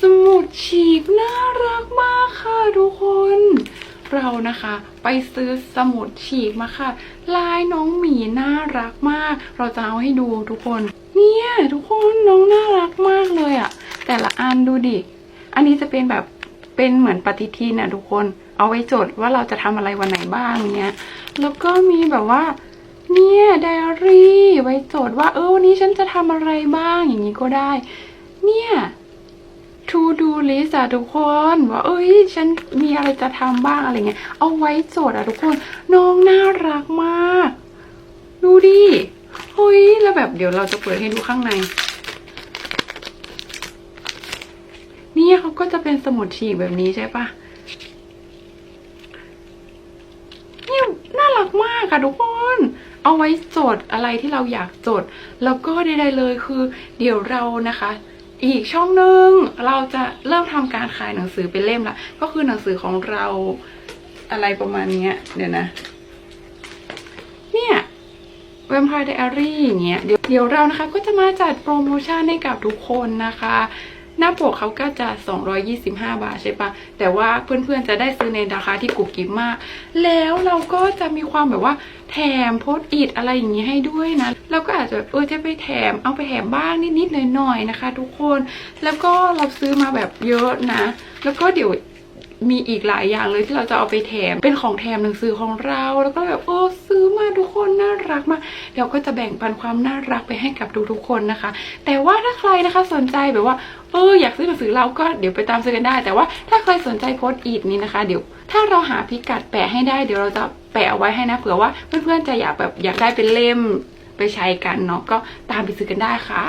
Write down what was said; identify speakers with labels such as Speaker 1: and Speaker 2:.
Speaker 1: สมุดฉีกน่ารักมากค่ะทุกคน เรานะคะไปซื้อสมุดฉีกมาค่ะ ลายน้องหมีน่ารักมาก เราจะเอาให้ดูทุกคน เนี่ยทุกคนน้องน่ารักมากเลยอะแต่ละอันดูดิ อันนี้จะเป็นแบบเป็นเหมือนปฏิทินอะทุกคน เอาไว้จดว่าเราจะทำอะไรวันไหนบ้างเนี้ย แล้วก็มีแบบว่าเนี่ยไดอารี่ไว้จดว่าเออวันนี้ฉันจะทำอะไรบ้างอย่างนี้ก็ได้ เนี่ย to do list อะทุกคนว่าเอ้ยฉันมีอะไรจะทำบ้างอะไรเงี้ยเอาไว้จดอะทุกคนน้องน่ารักมาก ดูดิเฮ้ยแล้วแบบเดี๋ยวเราจะเปิดให้ดูข้างในนี่เขาก็จะเป็นสมุดฉีกแบบนี้ใช่ปะนี่น่ารักมากค่ะทุกคน เอาไว้จดอะไรที่เราอยากจดแล้วก็ใดๆเลยคือ เดี๋ยวเรานะคะ อีกช่องหนึ่งเราจะเริ่มทำการขายหนังสือเป็นเล่มละก็คือหนังสือของเราอะไรประมาณนี้เดี๋ยวนะ เนี่ย Vampire Diary อย่างเงี้ยเดี๋ยวเรานะคะก็จะมาจัดโปรโมชั่นให้กับทุกคนนะคะ หน้าปกเขาก็จะ 225 บาทใช่ปะแต่ว่าเพื่อนๆจะได้ซื้อในราคาที่กุบกิบมาก แล้วเราก็จะมีความแบบว่าแถมโพสอิดอะไรอย่างนี้ให้ด้วยนะแล้วก็อาจจะเออจะไปแถมเอาไปแถมบ้างนิดๆหน่อยๆนะคะ ทุกคน แล้วก็เราซื้อมาแบบเยอะนะ แล้วก็เดี๋ยวมีอีกหลายอย่างเลยที่เราจะเอาไปแถมเป็นของแถมหนังสือของเรา แล้วก็แบบโอ้ซื้อมาทุกคนน่ารักมากเดี๋ยวก็จะแบ่งปันความน่ารักไปให้กับทุกๆคนนะคะ แต่ว่าถ้าใครนะคะสนใจแบบว่า เอออยากซื้อหนังสือเราก็เดี๋ยวไปตามซื้อกันได้ แต่ว่าถ้าใครสนใจโพสต์อีดนี้นะคะ เดี๋ยวถ้าเราหาพิกัดแปะให้ได้เดี๋ยวเราจะแปะเอาไว้ให้นะเผื่อว่าเพื่อนๆจะอยากแบบอยากได้เป็นเล่มไปใช้กันเนาะก็ตามไปซื้อกันได้ค่ะ